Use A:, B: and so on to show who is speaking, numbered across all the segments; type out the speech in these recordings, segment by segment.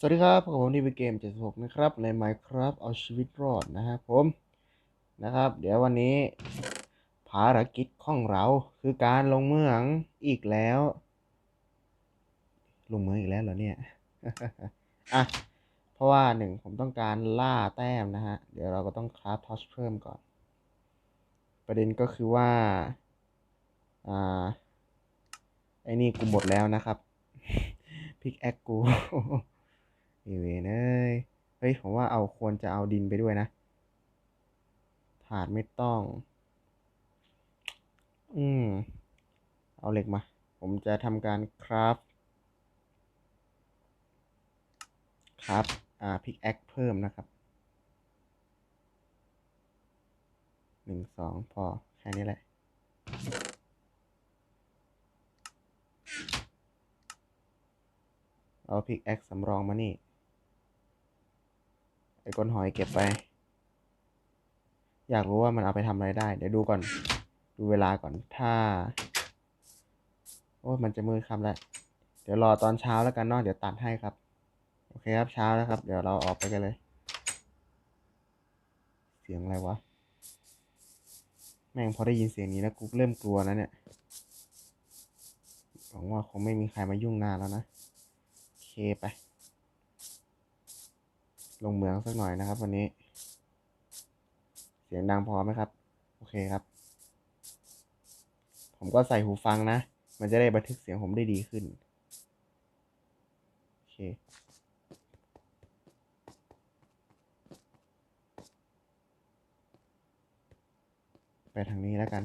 A: สวัสดีครับผมที่เป็นเกม 76 นะครับใน Minecraft เอาชีวิตรอดนะฮะผมนะครับ เดี๋ยววันนี้ภารกิจของเราคือการลงเมืองอีกแล้ว ลงเมืองอีกแล้วเหรอเนี่ยอะเพราะว่าหนึ่งผมต้องการล่าแต้มนะฮะเดี๋ยวเราก็ต้องคราฟทอชเพิ่มก่อน ประเด็นก็คือว่าอ่าไอ้นี่กูหมดแล้วนะครับพิกแอคกู เอเวนเอ้ย เฮ้ย ผมว่าเอาควรจะเอาดินไปด้วยนะ ถาดไม่ต้อง อืม เอาเหล็กมา ผมจะทำการคราฟ คราฟอ่า พิกแอคเพิ่มนะครับ หนึ่งสองพอ แค่นี้แหละเอาพิกแอคสำรองมานี่ ก้นหอยเก็บไป อยากรู้ว่ามันเอาไปทำอะไรได้ เดี๋ยวดูก่อน ดูเวลาก่อน ถ้า โอ้มันจะมืดค่ำแล้ว เดี๋ยวรอตอนเช้าแล้วกันเนาะ เดี๋ยวตัดให้ครับ โอเคครับ เช้าแล้วครับ เดี๋ยวเราออกไปกันเลย เสียงอะไรวะ แม่งพอได้ยินเสียงนี้แล้วกูเริ่มกลัวแล้วเนี่ย หวังว่าคงไม่มีใครมายุ่งนานแล้วนะ โอเคไป ลงเหมืองสักหน่อยนะครับ วันนี้ เสียงดังพอไหมครับ โอเคครับ ผมก็ใส่หูฟังนะ มันจะได้บันทึกเสียงผมได้ดีขึ้น โอเคไปทางนี้แล้วกัน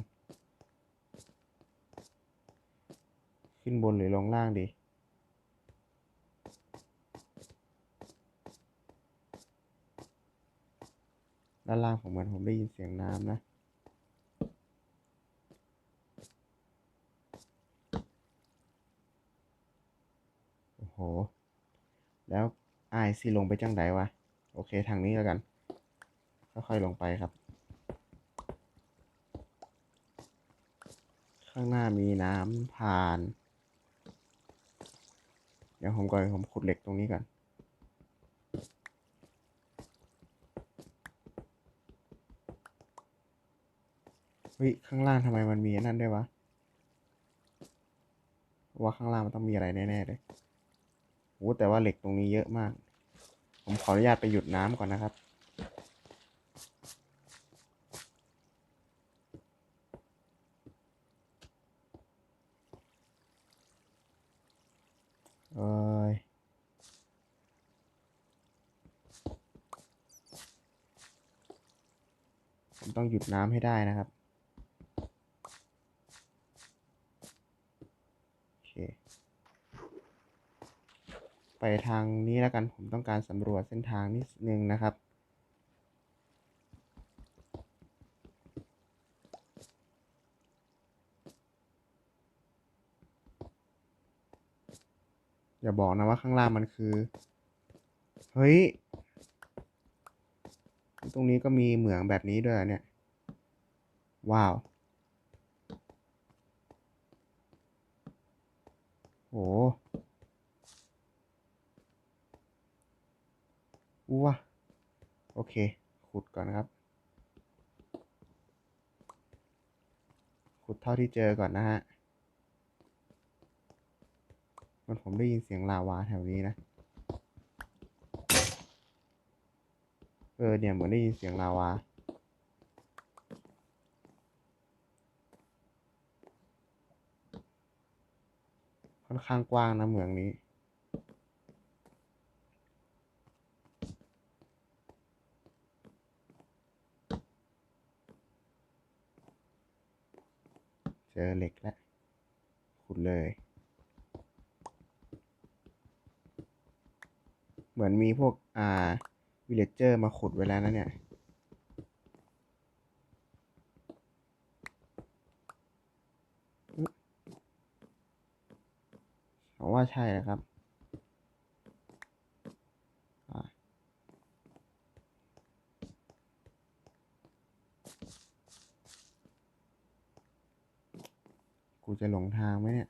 A: ขึ้นบนหรือลงล่างดี ด้านล่างผมเหมือนผมได้ยินเสียงน้ำนะ โอ้โห แล้วไอายสิลงไปจังไดวะ โอเคทางนี้แล้วกัน ค่อยๆลงไปครับ ข้างหน้ามีน้ำผ่าน เดี๋ยวผมก่อนผมขุดเหล็กตรงนี้ก่อน เฮ้ยข้างล่างทำไมมันมีนนั่นด้วยวะ ว่าข้างล่างมันต้องมีอะไรแน่ๆเลยโอ้แต่ว่าเหล็กตรงนี้เยอะมาก ผมขออนุญาตไปหยุดน้ำก่อนนะครับเอ้ยผมต้องหยุดน้ำให้ได้นะครับ โอเค ไปทางนี้แล้วกันผมต้องการสำรวจเส้นทางนิดนึงนะครับ อย่าบอกนะว่าข้างล่างมันคือ เฮ้ย ตรงนี้ก็มีเหมืองแบบนี้ด้วยเนี่ย ว้าวโห อู้วะโอเค ขุดก่อนนะครับ ขุดเท่าที่เจอก่อนนะฮะ มันผมได้ยินเสียงลาวาแถวนี้นะ เออเนี่ยเหมือนได้ยินเสียงลาวาค่อนข้างกว้างนะเหมืองนี้ เจอเหล็กแล้วขุดเลย เหมือนมีพวกอ่าวิลเลจเจอร์มาขุดไว้แล้วนะเนี่ยผมว่าใช่นะครับ กูจะหลงทางไหมเนี่ย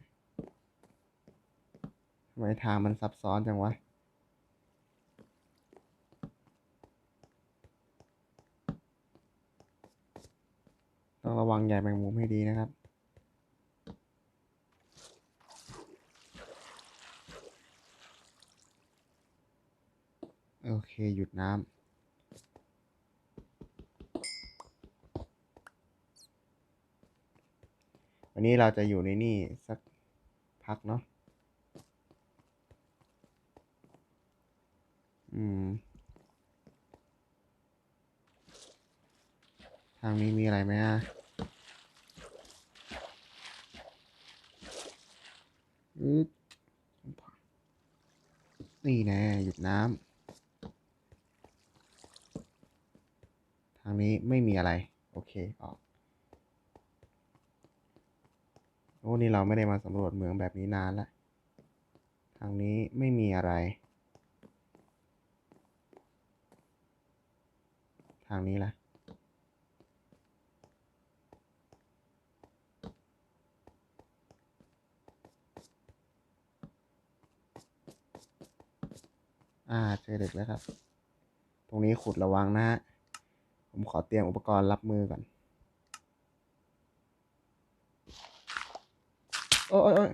A: ทำไมทางมันซับซ้อนจังวะ ต้องระวังใหญ่แมงมุมให้ดีนะครับ โอเค หยุดน้ำ วันนี้เราจะอยู่ในนี่สักพักเนาะ อืม ทางนี้มีอะไรไหมอะอึ๊ดนี่แน่หยุดน้ำ ทางนี้ไม่มีอะไร โอเค ออก โอ้นี่เราไม่ได้มาสำรวจเหมืองแบบนี้นานแล้วทางนี้ไม่มีอะไร ทางนี้ล่ะ อ่าเจอเด็กแล้วครับ ตรงนี้ขุดระวังนะฮะ ผมขอเตรียมอุปกรณ์รับมือก่อน โอ้ยยย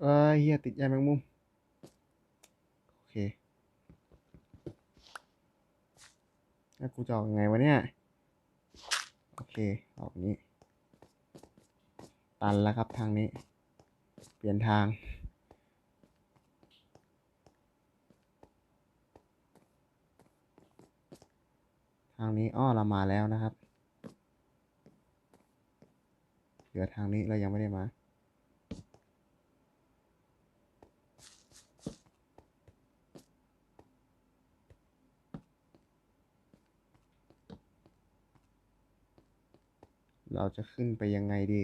A: เอ้ยเฮียติดใยแมงมุม โอเคแล้วกูจะออกยังไงวะเนี่ย โอเค ออกนี้ ตันแล้วครับทางนี้ เปลี่ยนทาง ทางนี้อ้อเรามาแล้วนะครับเหลือทางนี้เรายังไม่ได้มาเราจะขึ้นไปยังไงดี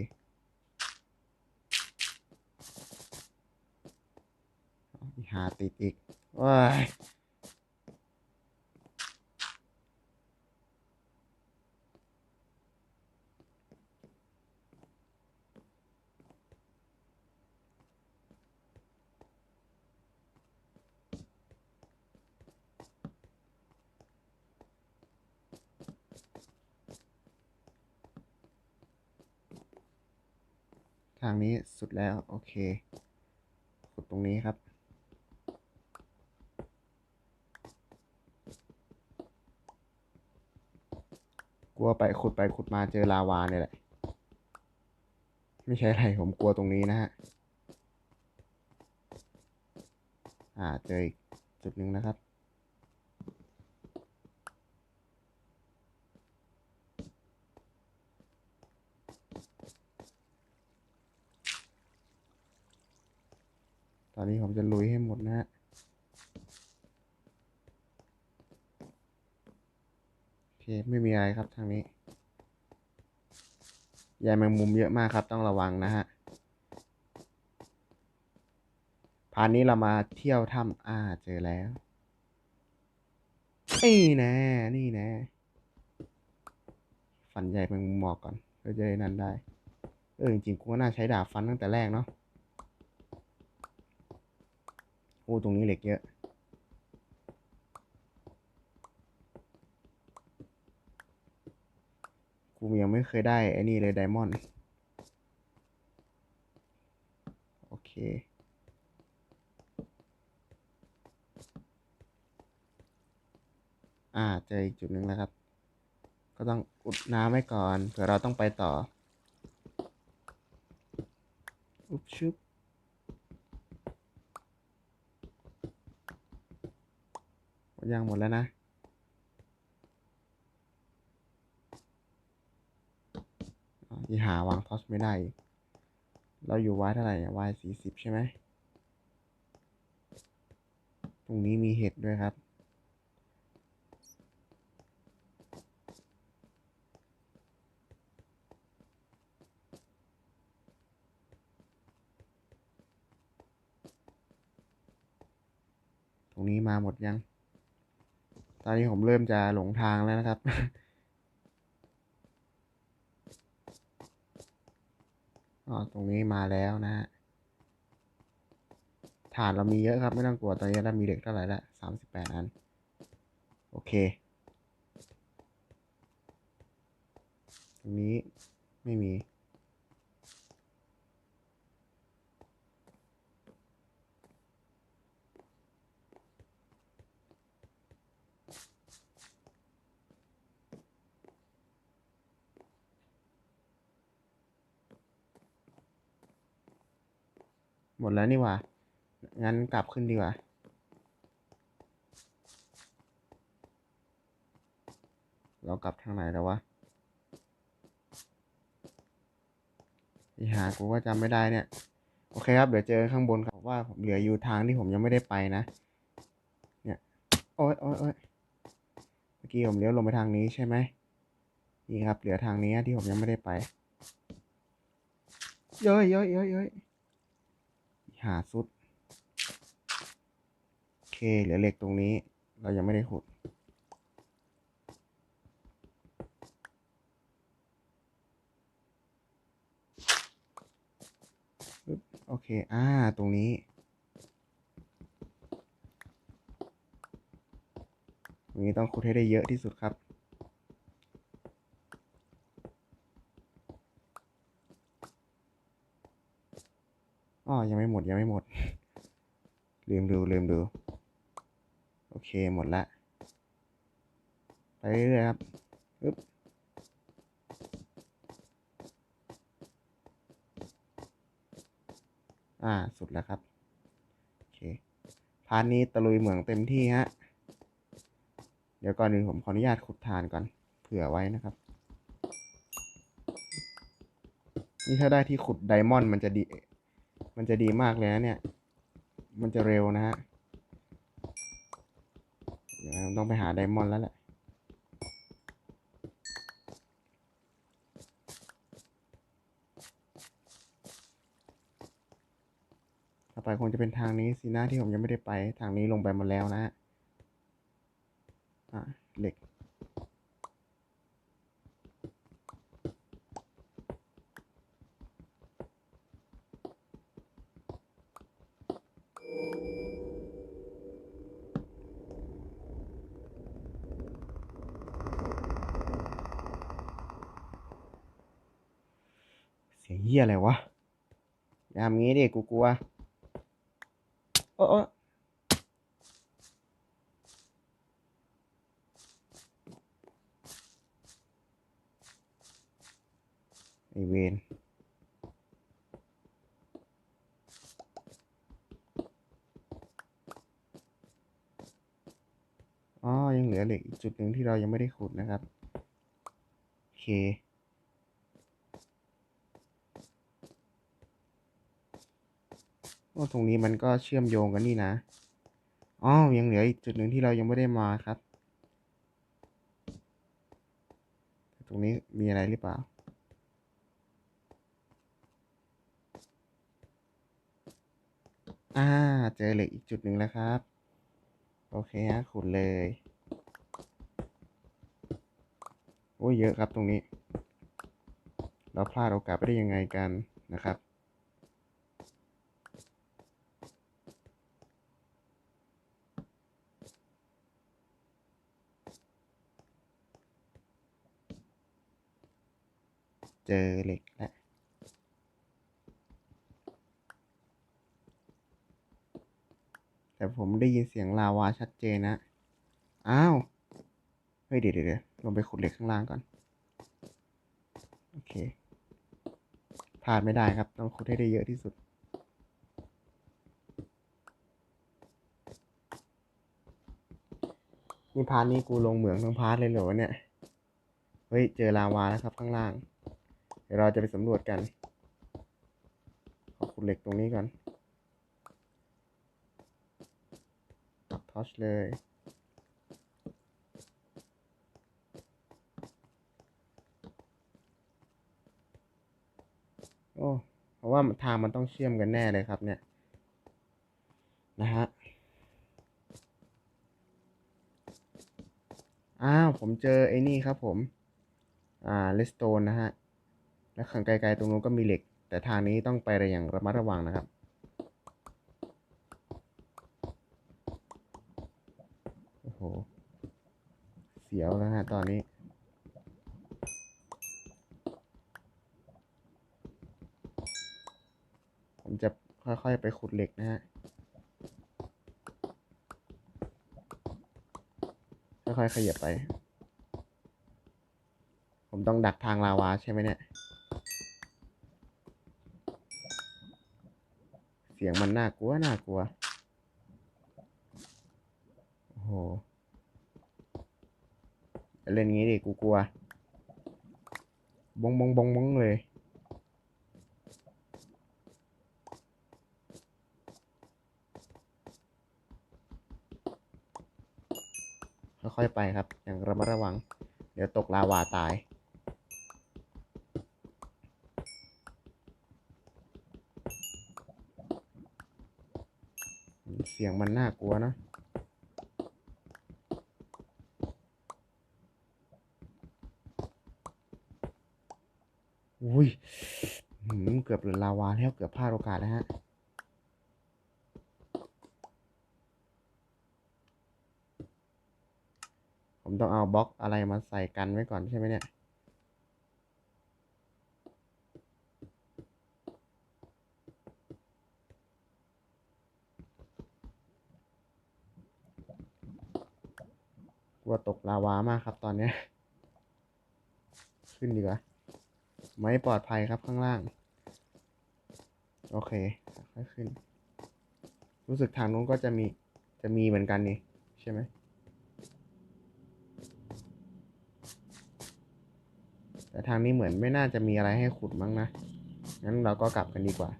A: อีหาติดอีกว้าย ทางนี้สุดแล้ว โอเคขุดตรงนี้ครับ กลัวไปขุดไปขุดมาเจอลาวาเนี่ยแหละ ไม่ใช่อะไร ผมกลัวตรงนี้นะฮะ อ่า เจออีกจุดหนึ่งนะครับ อนนี้ผมจะลุยให้หมดนะฮะโอเคไม่มีอะไรครับทางนี้ใยแมงมุมเยอะมากครับต้องระวังนะฮะพานนี้เรามาเที่ยวถ้ำอ่าเจอแล้ว นี่แน่นี่แน่ฟันใหญ่แมงมุมหมอกก่อนเพื่อจะได้นั้นได้ เออจริงๆกูก็น่าใช้ดาบฟันตั้งแต่แรกเนาะ โอ้ตรงนี้เหล็กเยอะ กูยังไม่เคยได้ไอ้นี่เลยไดมอนด์ โอเค อ่าเจออีกจุดหนึ่งแล้วครับ ก็ต้องอุดน้ำไว้ก่อน เผื่อเราต้องไปต่อ อุ๊บชุบ หมด ยังหมดแล้วนะ ที่หาวางทอสไม่ได้ เราอยู่วายเท่าไหร่เนี่ยวายสี่สิบใช่ไหม ตรงนี้มีเห็ดด้วยครับตรงนี้มาหมดยัง ตอนนี้ผมเริ่มจะหลงทางแล้วนะครับ อ๋อ ตรงนี้มาแล้วนะฮะฐานเรามีเยอะครับ ไม่ต้องกลัวตอนนี้เรามีเหล็กเท่าไหร่ละสามสิบแปดอัน โอเค ตรงนี้ไม่มี ดแล้วนี่ว่า งั้นกลับขึ้นดีกว่า เรากลับทางไหนแล้ววะอีหากูก็จำไม่ได้เนี่ย โอเคครับ เดี๋ยวเจอข้างบนครับว่าผมเหลืออยู่ทางที่ผมยังไม่ได้ไปนะ เนี่ย โอ๊ยโอ๊ยโอ๊ยเมื่อกี้ผมเลี้ยวลงไปทางนี้ใช่ไหมนี่ครับ เหลือทางนี้ที่ผมยังไม่ได้ไปเย้ยเย้ยเย้ยเย้ย หาสุด โอเค เหลือเหล็กตรงนี้เรายังไม่ได้ขุด โอเค อ่า ตรงนี้ ตรงนี้ต้องขุดให้ได้เยอะที่สุดครับ อ๋อยังไม่หมดยังไม่หมด ลืมดูลืมดู โอเคหมดละ ไปเรื่อยๆครับปึ๊บอ่า สุดแล้วครับ โอเค พาร์ทนี้ตะลุยเหมืองเต็มที่ฮะ เดี๋ยวก่อนหนึ่งผมขออนุญาตขุดฐานก่อน เผื่อไว้นะครับ นี่ถ้าได้ที่ขุดไดมอนด์มันจะดี มันจะดีมากเลยนะเนี่ย มันจะเร็วนะฮะต้องไปหาไดมอนด์แล้วแหละต่อไปคงจะเป็นทางนี้สินะที่ผมยังไม่ได้ไป ทางนี้ลงไปหมดแล้วนะฮะ อะเหล็ก เสียงเหี้ยอะไรวะอย่าทำงี้ดิกูกลัวโอ้โอ้ไอเวนอ๋อ ยังเหลือเหล็กอีกจุดหนึ่งที่เรายังไม่ได้ขุดนะครับ โอเค โอ้ ตรงนี้มันก็เชื่อมโยงกันนี่นะอ๋อยังเหลืออีกจุดหนึ่งที่เรายังไม่ได้มาครับ ตรงนี้มีอะไรหรือเปล่า อ่า เจอเหล็กอีกจุดหนึ่งแล้วครับ โอเคฮะขุดเลย โอ้ยเยอะครับตรงนี้ เราพลาดโอกาสไปได้ยังไงกันนะครับ เจอเหล็กแล้วแต่ผมได้ยินเสียงลาวาชัดเจนนะ อ้าว เฮ้ย เดี๋ยวเดี๋ยวลงไปขุดเหล็กข้างล่างก่อน โอเคพลาดไม่ได้ครับ ต้องขุดให้ได้เยอะที่สุด นี่พาร์ทนี้กูลงเหมืองทั้งพาร์ทเลยเหรอเนี่ย เฮ้ย เจอลาวาแล้วครับข้างล่าง เดี๋ยวเราจะไปสำรวจกันขอขุดเหล็กตรงนี้ก่อนปักทอชเลยโอ้เพราะว่าทางมันต้องเชื่อมกันแน่เลยครับเนี่ย นะฮะ อ้าว ผมเจอไอ้นี่ครับผม อ่าเลสโตนนะฮะ และข้างไกลๆตรงนู้นก็มีเหล็ก แต่ทางนี้ต้องไปอย่างระมัดระวังนะครับ โอ้โห เสียวแล้วฮะตอนนี้ผมจะค่อยๆไปขุดเหล็กนะฮะ ค่อยๆขยับไป ผมต้องดักทางลาวาใช่ไหมเนี่ย สียงมันน่ากลัวน่ากลัว โอ้โหเล่นงี้ดิกูกลัว บงบงบงบงเลย ค่อยๆไปครับ อย่างระมัดระวัง เดี๋ยวตกลาวาตาย เสียงมันน่ากลัวนะอุ้ยเกือบหลุดลาวาแล้วเกือบพลาดโอกาสแล้วฮะผมต้องเอาบล็อกอะไรมาใส่กันไว้ก่อนใช่ไหมเนี่ย กลัวตกลาวามากครับตอนนี้ ขึ้นดีกว่า ไม่ปลอดภัยครับข้างล่าง โอเคค่อยขึ้น รู้สึกทางนู้นก็จะมีจะมีเหมือนกันนี่ ใช่ไหมแต่ทางนี้เหมือนไม่น่าจะมีอะไรให้ขุดมั้งนะ งั้นเราก็กลับกันดีกว่า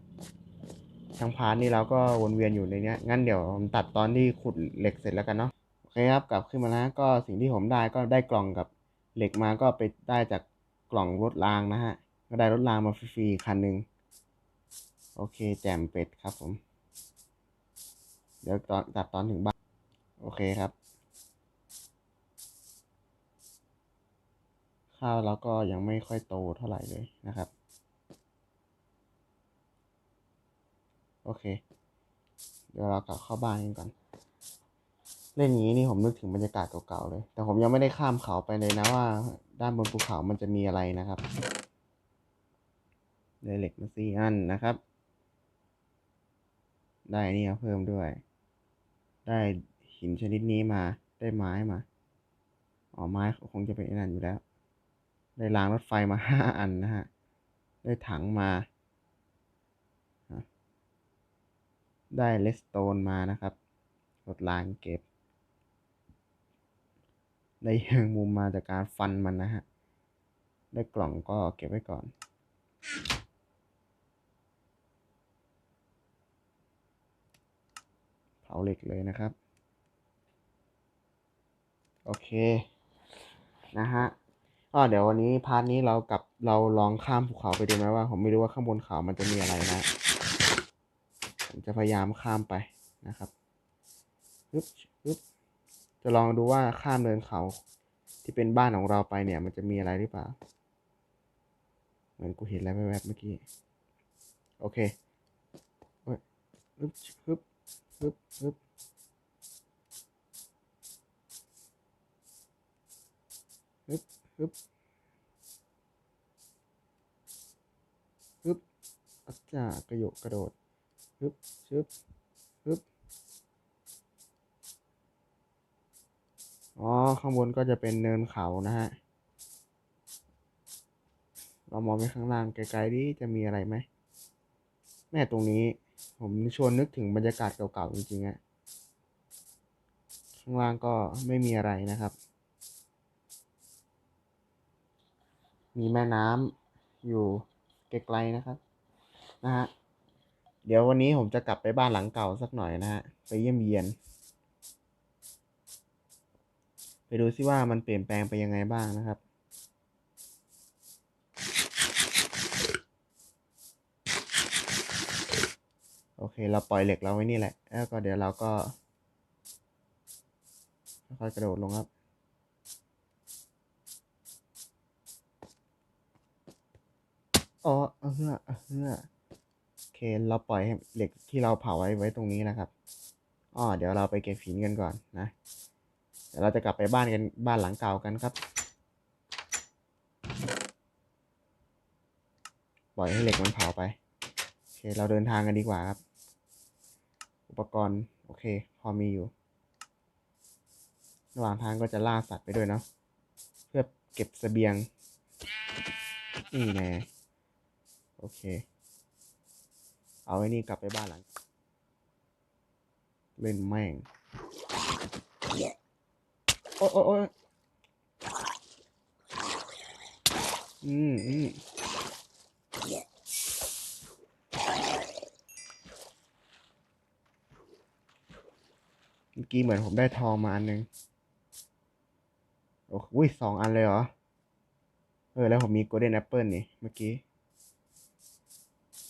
A: ทางพาร์ทนี้เราก็วนเวียนอยู่ในนี้งั้นเดี๋ยวผมตัดตอนที่ขุดเหล็กเสร็จแล้วกันเนาะ เคครับกลับขึ้นมาแล้วก็สิ่งที่ผมได้ก็ได้กล่องกับเหล็กมาก็ไปได้จากกล่องรถรางนะฮะ ก็ได้รถรางมาฟรีๆคันหนึ่งโอเคแจมเป็ดครับผม เดี๋ยวตอนตัดตอนถึงบ้าน โอเคครับข้าวเราก็ยังไม่ค่อยโตเท่าไหร่เลยนะครับ โอเค เดี๋ยวเรากลับเข้าบ้านกันก่อน เล่นอย่างนี้นี่ผมนึกถึงบรรยากาศเก่าๆเลย แต่ผมยังไม่ได้ข้ามเขาไปเลยนะว่า ด้านบนภูเขามันจะมีอะไรนะครับได้เหล็กมาสี่อันนะครับ ได้นี่เพิ่มด้วย ได้หินชนิดนี้มา ได้ไม้มา อ๋อไม้คงจะเป็นอนันอยู่แล้ว ได้รางรถไฟมาห้าอันนะฮะ ได้ถังมา ได้เลสโตนมานะครับรถรางเก็บ ได้แยงมุมมาจากการฟันมันนะฮะ ได้กล่องก็เก็บไว้ก่อน เผาเหล็กเลยนะครับ โอเค นะฮะก็เดี๋ยววันนี้พาร์ทนี้เรากับเราลองข้ามภูเขาไปดูไหมว่า ผมไม่รู้ว่าข้างบนเขามันจะมีอะไรนะ ผมจะพยายามข้ามไปนะครับฮึบฮึบ จะลองดูว่าข้ามเนินเขา ที่เป็นบ้านของเราไปเนี่ย มันจะมีอะไรหรือเปล่า เหมือนกูเห็นอะไรแวบๆเมื่อกี้ โอเคเฮ้ยฮึบฮึบฮึบฮึบฮึบฮึบฮึบอัจฉริกระโยกกระโดดฮึบชึบฮึบ อ๋อ ข้างบนก็จะเป็นเนินเขานะฮะ เรามองไปข้างล่างไกลๆดิจะมีอะไรไหม แม่ตรงนี้ ผมชวนนึกถึงบรรยากาศเก่าๆจริงๆอะข้างล่างก็ไม่มีอะไรนะครับ มีแม่น้ำอยู่ไกลๆนะครับ นะฮะ เดี๋ยววันนี้ผมจะกลับไปบ้านหลังเก่าสักหน่อยนะฮะ ไปเยี่ยมเยียน ไปดูซิว่ามันเปลี่ยนแปลงไปยังไงบ้างนะครับ โอเค เราปล่อยเหล็กเราไว้นี่แหละ แล้วก็เดี๋ยวเราก็ค่อยๆกระโดดลงครับอ๋อเออเออโอเค เราปล่อยเหล็กที่เราเผาไว้ไว้ตรงนี้นะครับอ๋อเดี๋ยวเราไปเก็บหินกันก่อนนะ เดี๋ยวเราจะกลับไปบ้านกันบ้านหลังเก่ากันครับ ปล่อยให้เหล็กมันเผาไปโอเคเราเดินทางกันดีกว่าครับ อุปกรณ์โอเค พอมีอยู่ ระหว่างทางก็จะล่าสัตว์ไปด้วยเนาะเพื่อเก็บเสบียง นี่แน่โอเค เอาไอ้นี่กลับไปบ้านหลัง เล่นแม่งโอ้ย โอ้โอ้อืมอืมเมื่อกี้เหมือนผมได้ทองมาอันหนึง โอ้ยสองอันเลยเหรอ เออ แล้วผมมีโกลเด้นแอปเปิลนี่ เมื่อกี้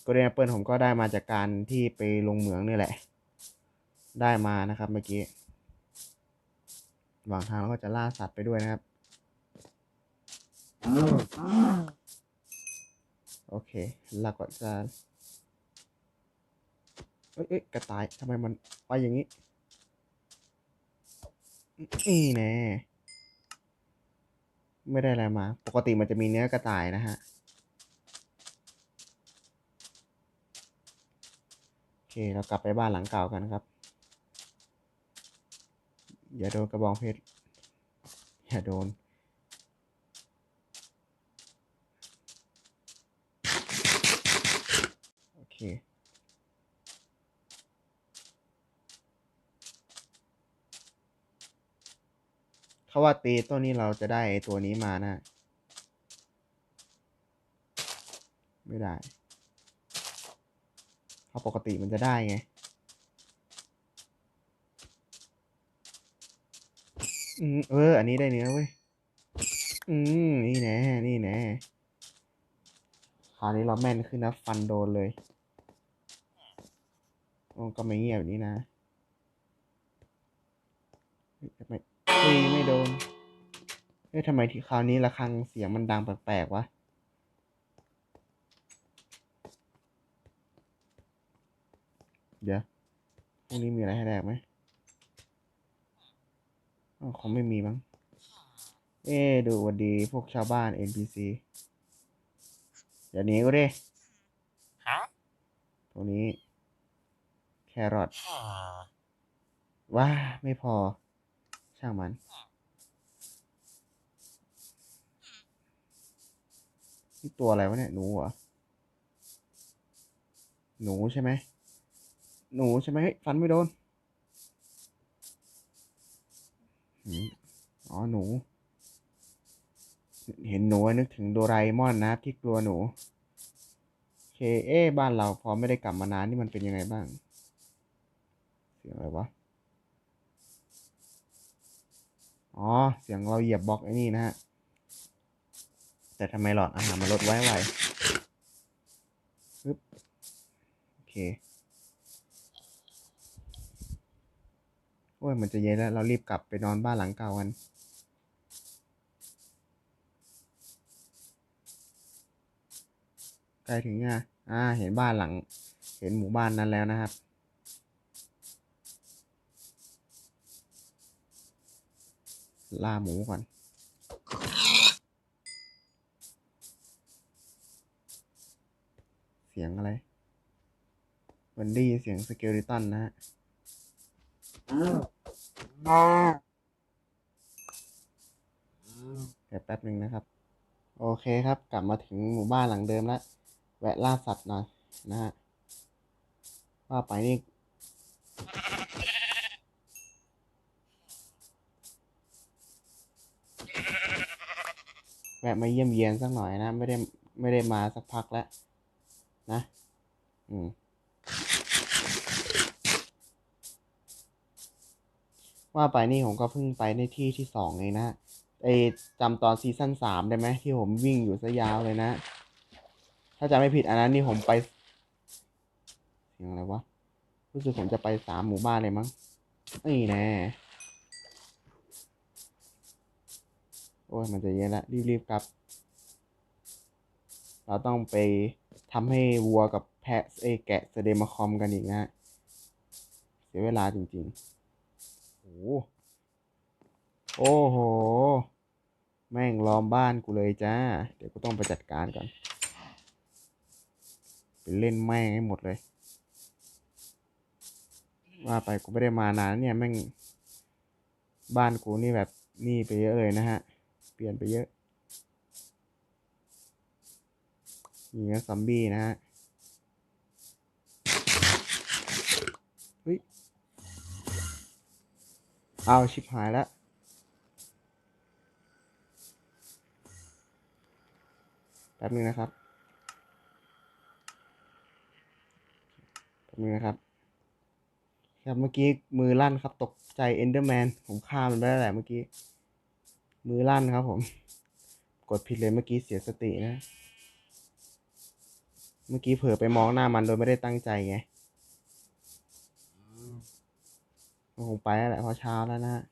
A: โกลเด้นแอปเปิลผมก็ได้มาจากการที่ไปลงเหมืองนี่แหละ ได้มานะครับเมื่อกี้ ระหว่างทางเราก็จะล่าสัตว์ไปด้วยนะครับ โอเคเราก็จะเอ้ยเอ้ยกระต่ายทำไมมันไปอย่างนี้นี่แน่ไม่ได้อะไรมา ปกติมันจะมีเนื้อกระต่ายนะฮะโอเค เรากลับไปบ้านหลังเก่ากันครับ อย่าโดนกระบองเพชร อย่าโดน โอเค เขาว่าตีต้นนี้เราจะได้ตัวนี้มานะ ไม่ได้ เพราะปกติมันจะได้ไง อืมเออ อันนี้ได้เนื้อเว้ย อืม นี่แน่นี่แน่คราวนี้เราแม่นขึ้นนะ ฟันโดนเลยโอ้ก็ไม่เงียบแบบนี้นะทำไมเฮ้ยไม่โดนเฮ้ยทำไมที่คราวนี้ระฆังเสียงมันดังแปลกๆวะเดี๋ยวพรุ่งนี้มีอะไรให้แดกไหม คงไม่มีมั้ง เอ๊ะดูหวันดีพวกชาวบ้าน NPC เดี๋ยวหนี้ก็ดิ
B: Huh?
A: ตรงนี้ แครอท
B: Huh.
A: ว้า ไม่พอ ช่างมัน นี่ตัวอะไรวะเนี่ย หนูเหรอ หนูใช่ไหม หนูใช่ไหมเฮ้ยฟันไม่โดนหืม อ๋อหนู เห็นหนูนึกถึงโดราเอมอนนะที่กลัวหนูเคเอ๊บ้านเราพอไม่ได้กลับมานานนี่มันเป็นยังไงบ้าง เสียงอะไรวะ อ๋อ เสียงเราเหยียบบล็อกไอ้นี่นะฮะ แต่ทำไมหลอดอาหารมันลดไว้ไวปึ๊บโอเค โอ้ยมันจะเย็นแล้ว เรารีบกลับไปนอนบ้านหลังเก่ากัน ใกล้ถึงอะอ่า เห็นบ้านหลัง เห็นหมู่บ้านนั้นแล้วนะครับล่าหมูก่อน เสียงอะไรมันได้ยินเสียงสเกลิตันนะฮะ เดี๋ยวแป๊บหนึ่งนะครับ โอเคครับ กลับมาถึงหมู่บ้านหลังเดิมแล้ว แวะล่าสัตว์หน่อยนะฮะ ว่าไปนี่ แวะมาเยี่ยมเยียนสักหน่อยนะ ไม่ได้ไม่ได้มาสักพักแล้ว นะ อืม ว่าไปนี่ผมก็เพิ่งไปในที่ที่สองเองนะไอจำตอนซีซั่นสามได้ไหมที่ผมวิ่งอยู่ซะยาวเลยนะ ถ้าจำไม่ผิดอันนั้นนี่ผมไปเสียงอะไรวะรู้สึกผมจะไปสามหมู่บ้านเลยมั้งนี่แน่โอ้ยมันจะเย็นละรีบๆกลับ เราต้องไปทำให้วัวกับแพะเอแกะเสเดมาคอมกันอีกนะฮะเสียเวลาจริง ๆ โอ้โห แม่งล้อมบ้านกูเลยจ้า เดี๋ยวกูต้องไปจัดการก่อนไปเล่นแม่งให้หมดเลย ว่าไปกูไม่ได้มานานเนี่ยแม่ง บ้านกูนี่แบบนี่ไปเยอะเลยนะฮะ เปลี่ยนไปเยอะนี่ก็ซอมบี้นะฮะ เฮ้ย เอาชิบหายแล้วแป๊บนึงนะครับแป๊บนึงนะครับ ครับเมื่อกี้มือลั่นครับตกใจเอนเดอร์แมนผมฆ่ามันไปแล้วแหละเมื่อกี้ มือลั่นครับผม กดผิดเลยเมื่อกี้เสียสตินะ เมื่อกี้เผลอไปมองหน้ามันโดยไม่ได้ตั้งใจไงมัน คงไปแล้วแหละเพราะเช้าแล้วนะฮะ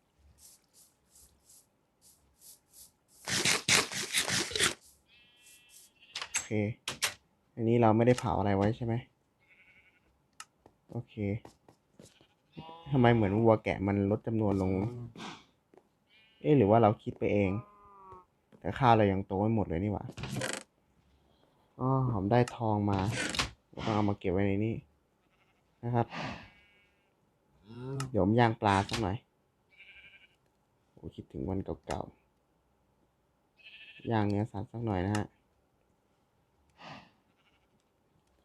A: โอเค อันนี้เราไม่ได้เผาอะไรไว้ใช่ไหมโอเคทำไมเหมือนวัวแกะมันลดจำนวนลง เอ๊ะหรือว่าเราคิดไปเอง แต่ข้าวเรายังโตไม่หมดเลยนี่หว่าอ๋อผมได้ทองมาต้องเอามาเก็บไว้ในนี้นะครับ เดี๋ยวผมย่างปลาสักหน่อยโอ้คิดถึงวันเก่าๆย่างเนื้อสัตว์สักหน่อยนะฮะ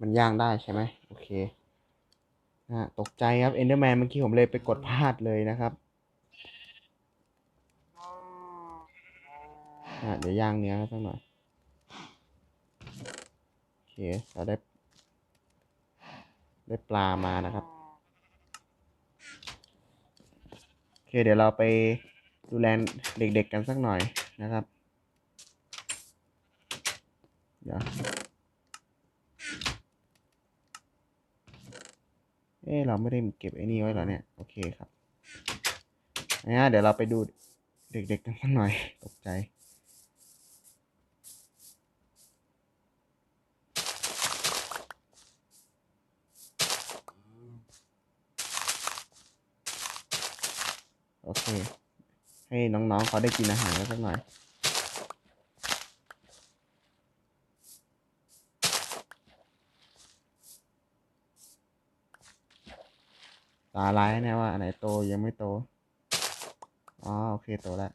A: มันย่างได้ใช่ไหมโอเคนะฮะตกใจครับเอนเดอร์แมนเมื่อกี้ผมเลยไปกดพลาดเลยนะครับอะเดี๋ยวย่างเนื้อสักหน่อย โอเค เราได้ ได้ปลามานะครับ โอเคเดี๋ยวเราไปดูแลเด็กๆกันสักหน่อยนะครับ เดี๋ยว เอ๊เราไม่ได้เก็บไอ้นี่ไว้หรอเนี่ย โอเคครับนะฮะเดี๋ยวเราไปดูเด็กๆกันสักหน่อย ตกใจ โอเค ให้น้องๆเขาได้กินอาหารกันสักหน่อยตาลายแน่ว่าอันไหนโตยังไม่โต อ๋อ โอเค โตแล้ว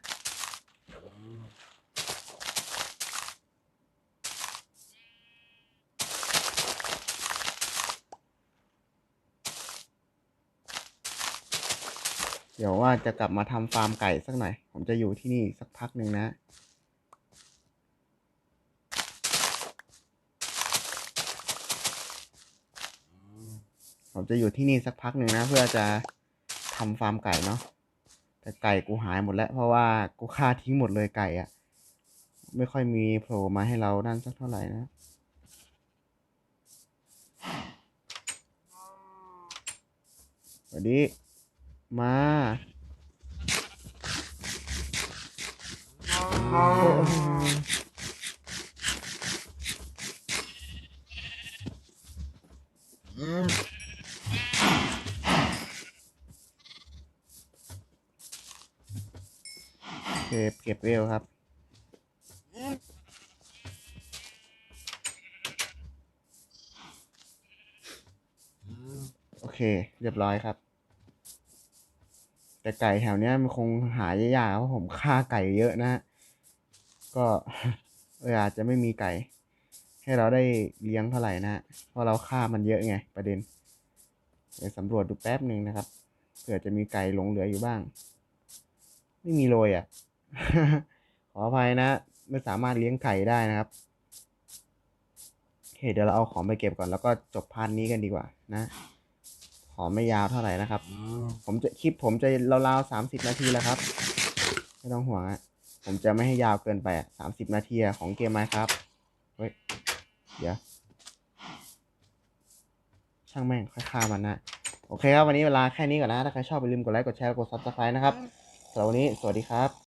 A: เดี๋ยวว่าจะกลับมาทำฟาร์มไก่สักหน่อย ผมจะอยู่ที่นี่สักพักหนึ่งนะ ผมจะอยู่ที่นี่สักพักหนึ่งนะ เพื่อจะทำฟาร์มไก่เนาะ แต่ไก่กูหายหมดแล้ว เพราะว่ากูฆ่าทิ้งหมดเลยไก่อะไม่ค่อยมีโผล่มาให้เรานั่นสักเท่าไหร่นะสวัสดี มา เก็บเก็บเวลครับ โอเค เรียบร้อยครับ แต่ไก่แถวเนี้ยมันคงหายยากๆเพราะผมฆ่าไก่เยอะนะ ก็เอออาจจะไม่มีไก่ ให้เราได้เลี้ยงเท่าไหร่นะเพราะเราฆ่ามันเยอะไงประเด็นเดี๋ยวสำรวจดูแป๊บหนึ่งนะครับเผื่อจะมีไก่หลงเหลืออยู่บ้าง ไม่มีเลยอะ ขออภัยนะ ไม่สามารถเลี้ยงไก่ได้นะครับโอเคเดี๋ยวเราเอาของไปเก็บก่อนแล้วก็จบพาร์ทนี้กันดีกว่านะ อไม่ยาวเท่าไหร่นะครับ ผมจะคลิปผมจะราวๆสามสิบนาทีแล้วครับ ไม่ต้องห่วงอะผมจะไม่ให้ยาวเกินไปสามสิบนาทีอะของเกมไหมครับ เฮ้ย เดี๋ยว ช่างแม่งค่อยฆ่ามันนะ โอเคครับ วันนี้เวลาแค่นี้ก่อนนะ ถ้าใครชอบอย่าลืมกดไลค์ กดแชร์ กดซับสไครต์นะครับสำหรับวันนี้ สวัสดีครับ